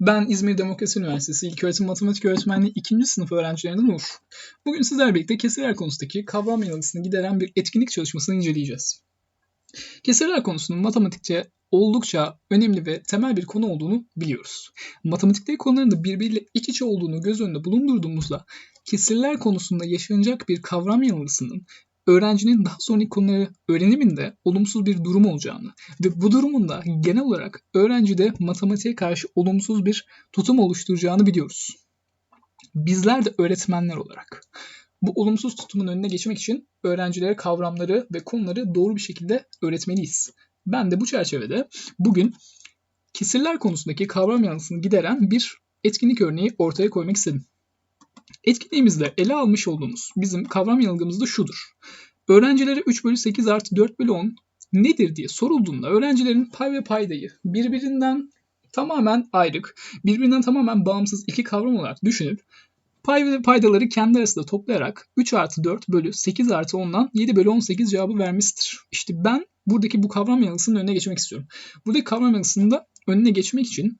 Ben İzmir Demokrasi Üniversitesi İlköğretim Matematik Öğretmenliği 2. sınıf öğrencilerinden Uğur. Bugün sizlerle birlikte kesirler konusundaki kavram yanılgısını gideren bir etkinlik çalışmasını inceleyeceğiz. Kesirler konusunun matematikçe oldukça önemli ve temel bir konu olduğunu biliyoruz. Matematikte konuların da birbiriyle iç içe olduğunu göz önünde bulundurduğumuzda kesirler konusunda yaşanacak bir kavram yanılgısının öğrencinin daha sonraki konuları öğreniminde olumsuz bir durum olacağını ve bu durumun da genel olarak öğrencide matematiğe karşı olumsuz bir tutum oluşturacağını biliyoruz. Bizler de öğretmenler olarak bu olumsuz tutumun önüne geçmek için öğrencilere kavramları ve konuları doğru bir şekilde öğretmeliyiz. Ben de bu çerçevede bugün kesirler konusundaki kavram yanlısını gideren bir etkinlik örneği ortaya koymak istedim. Etkinliğimizde ele almış olduğumuz bizim kavram yanılgımız da şudur. Öğrencilere 3 bölü 8 artı 4 bölü 10 nedir diye sorulduğunda öğrencilerin pay ve paydayı birbirinden tamamen ayrık, birbirinden tamamen bağımsız iki kavram olarak düşünüp pay ve paydaları kendi arasında toplayarak 3 artı 4 bölü 8 artı 10'dan 7 bölü 18 cevabı vermiştir. İşte ben buradaki bu kavram yanılgısının önüne geçmek istiyorum. Buradaki kavram yanılgısının da önüne geçmek için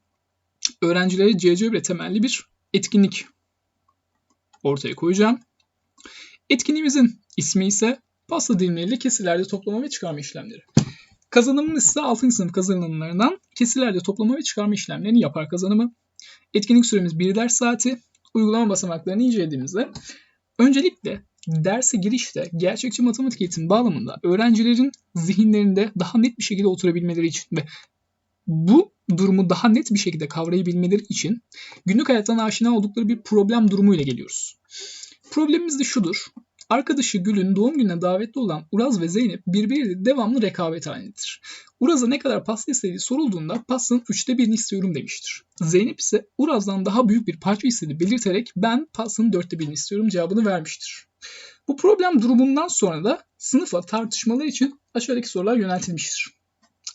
öğrencilere CC temelli bir etkinlik ortaya koyacağım. Etkinliğimizin ismi ise pasta dilimleriyle kesirlerde toplama ve çıkarma işlemleri. Kazanımımız ise 6. sınıf kazanımlarından kesirlerde toplama ve çıkarma işlemlerini yapar kazanımı. Etkinlik süremiz 1 ders saati. Uygulama basamaklarını incelediğimizde öncelikle derse girişte gerçekçi matematik eğitim bağlamında öğrencilerin zihinlerinde daha net bir şekilde oturabilmeleri için ve bu durumu daha net bir şekilde kavrayabilmeleri için günlük hayattan aşina oldukları bir problem durumuyla geliyoruz. Problemimiz de şudur. Arkadaşı Gül'ün doğum gününe davetli olan Uraz ve Zeynep birbiriyle devamlı rekabet halindedir. Uraz'a ne kadar pasta istediği sorulduğunda pastanın üçte birini istiyorum demiştir. Zeynep ise Uraz'dan daha büyük bir parça istediği belirterek ben pastanın dörtte birini istiyorum cevabını vermiştir. Bu problem durumundan sonra da sınıfa tartışmalar için aşağıdaki sorular yöneltilmiştir.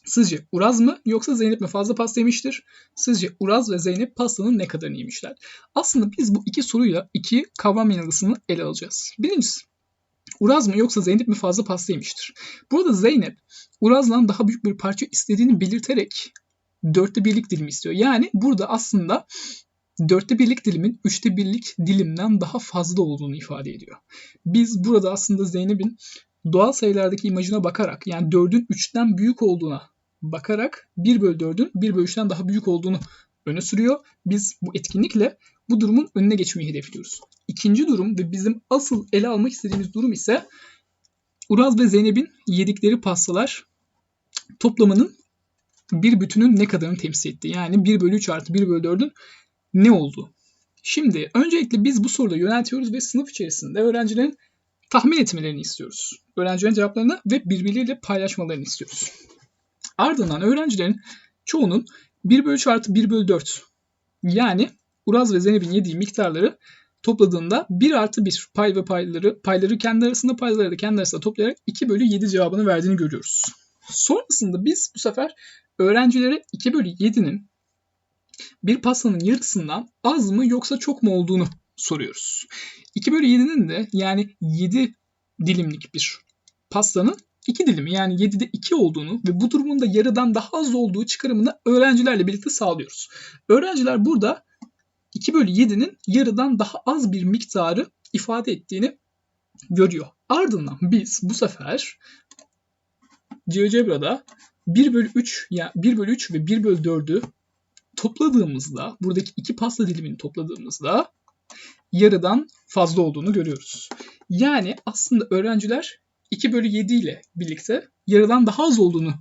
Sizce Uraz mı yoksa Zeynep mi fazla pasta yemiştir? Sizce Uraz ve Zeynep pastanın ne kadarını yemişler? Aslında biz bu iki soruyla iki kavram yanılgısını ele alacağız. Birincisi Uraz mı yoksa Zeynep mi fazla pasta yemiştir? Burada Zeynep Uraz'dan daha büyük bir parça istediğini belirterek dörtte birlik dilimi istiyor. Yani burada aslında dörtte birlik dilimin üçte birlik dilimden daha fazla olduğunu ifade ediyor. Biz burada aslında Zeynep'in doğal sayılardaki imajına bakarak yani 4'ün 3'ten büyük olduğuna bakarak 1 bölü 4'ün 1 bölü 3'ten daha büyük olduğunu öne sürüyor. Biz bu etkinlikle bu durumun önüne geçmeyi hedefliyoruz. İkinci durum ve bizim asıl ele almak istediğimiz durum ise Uraz ve Zeynep'in yedikleri pastalar toplamının bir bütünün ne kadarını temsil etti. Yani 1 bölü 3 artı 1 bölü 4'ün ne oldu? Şimdi öncelikle biz bu soruda yöneltiyoruz ve sınıf içerisinde öğrencilerin tahmin etmelerini istiyoruz. Öğrencilerin cevaplarını ve birbirleriyle paylaşmalarını istiyoruz. Ardından öğrencilerin çoğunun 1 bölü 3 artı 1 bölü 4 yani Uraz ve Zeynep'in yediği miktarları topladığında 1 artı 1 pay ve payları, payları kendi arasında payları da kendi arasında toplayarak 2 bölü 7 cevabını verdiğini görüyoruz. Sonrasında biz bu sefer öğrencilere 2 bölü 7'nin bir pastanın yarısından az mı yoksa çok mu olduğunu soruyoruz. 2 bölü 7'nin de yani 7 dilimlik bir pastanın 2 dilimi yani 7'de 2 olduğunu ve bu durumun da yarıdan daha az olduğu çıkarımını öğrencilerle birlikte sağlıyoruz. Öğrenciler burada 2 bölü 7'nin yarıdan daha az bir miktarı ifade ettiğini görüyor. Ardından biz bu sefer GeoGebra'da 1 bölü 3 yani 1 bölü 3 ve 1 bölü 4'ü topladığımızda buradaki iki pasta dilimini topladığımızda yarıdan fazla olduğunu görüyoruz. Yani aslında öğrenciler 2 bölü 7 ile birlikte yarıdan daha az olduğunu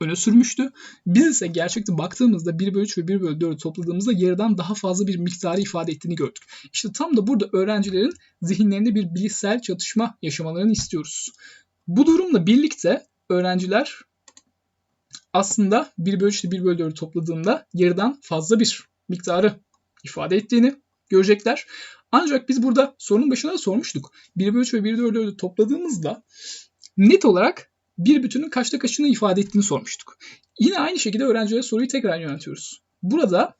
öne sürmüştü. Biz ise gerçekte baktığımızda 1 bölü 3 ve 1 bölü 4'ü topladığımızda yarıdan daha fazla bir miktarı ifade ettiğini gördük. İşte tam da burada öğrencilerin zihinlerinde bir bilişsel çatışma yaşamalarını istiyoruz. Bu durumla birlikte öğrenciler aslında 1 bölü 3 ile 1 bölü 4'ü topladığında yarıdan fazla bir miktarı ifade ettiğini görecekler. Ancak biz burada sorunun başına da sormuştuk. 1 bölü 3 ve 1 bölü 4'ü topladığımızda net olarak bir bütünün kaçta kaçını ifade ettiğini sormuştuk. Yine aynı şekilde öğrencilere soruyu tekrar yöneltiyoruz. Burada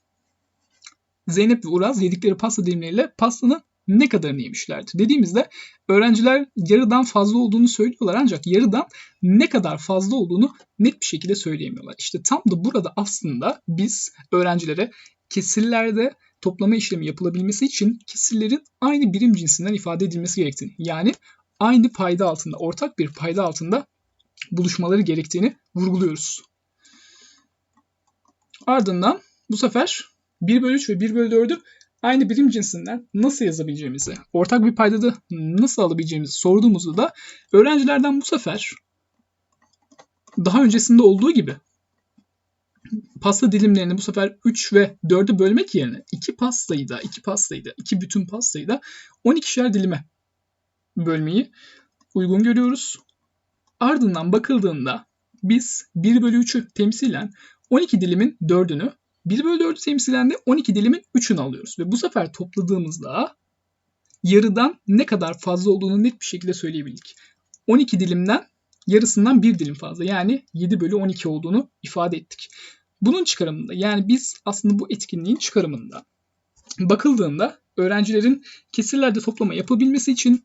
Zeynep ve Uraz yedikleri pasta dilimleriyle pastanın ne kadarını yemişlerdi? Dediğimizde öğrenciler yarıdan fazla olduğunu söylüyorlar ancak yarıdan ne kadar fazla olduğunu net bir şekilde söyleyemiyorlar. İşte tam da burada aslında biz öğrencilere kesirlerde toplama işlemi yapılabilmesi için kesirlerin aynı birim cinsinden ifade edilmesi gerektiğini yani aynı payda altında, ortak bir payda altında buluşmaları gerektiğini vurguluyoruz. Ardından bu sefer 1 bölü 3 ve 1 bölü 4'ü aynı birim cinsinden nasıl yazabileceğimizi, ortak bir paydada nasıl alabileceğimizi sorduğumuzda da öğrencilerden bu sefer daha öncesinde olduğu gibi pasta dilimlerini bu sefer 3 ve 4'e bölmek yerine 2 pastayı da 2 pastayı da 2 bütün pastayı da 12'şer dilime bölmeyi uygun görüyoruz. Ardından bakıldığında biz 1 bölü 3'ü temsilen 12 dilimin 4'ünü 1 bölü 4'ü temsilen de 12 dilimin 3'ünü alıyoruz. Ve bu sefer topladığımızda yarıdan ne kadar fazla olduğunu net bir şekilde söyleyebildik. 12 dilimden yarısından bir dilim fazla yani 7 bölü 12 olduğunu ifade ettik. Bunun çıkarımında yani biz aslında bu etkinliğin çıkarımında bakıldığında öğrencilerin kesirlerde toplama yapabilmesi için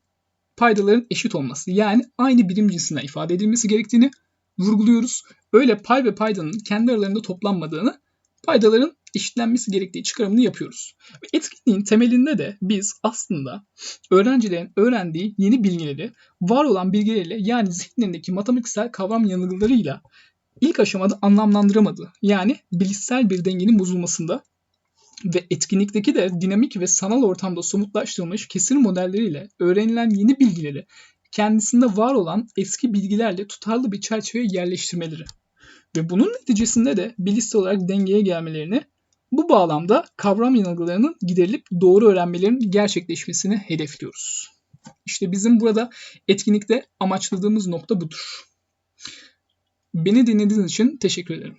paydaların eşit olması yani aynı birim cinsinden ifade edilmesi gerektiğini vurguluyoruz. Öyle pay ve paydanın kendi aralarında toplanmadığını, paydaların eşitlenmesi gerektiği çıkarımını yapıyoruz. Ve etkinliğin temelinde de biz aslında öğrencilerin öğrendiği yeni bilgileri var olan bilgileriyle yani zihnlerindeki matematiksel kavram yanılgılarıyla ilk aşamada anlamlandıramadığı yani bilişsel bir dengenin bozulmasında ve etkinlikteki de dinamik ve sanal ortamda somutlaştırılmış kesir modelleriyle öğrenilen yeni bilgileri kendisinde var olan eski bilgilerle tutarlı bir çerçeveye yerleştirmeleri ve bunun neticesinde de bilişsel olarak dengeye gelmelerini bu bağlamda kavram yanılgılarının giderilip doğru öğrenmelerin gerçekleşmesini hedefliyoruz. İşte bizim burada etkinlikte amaçladığımız nokta budur. Beni dinlediğiniz için teşekkür ederim.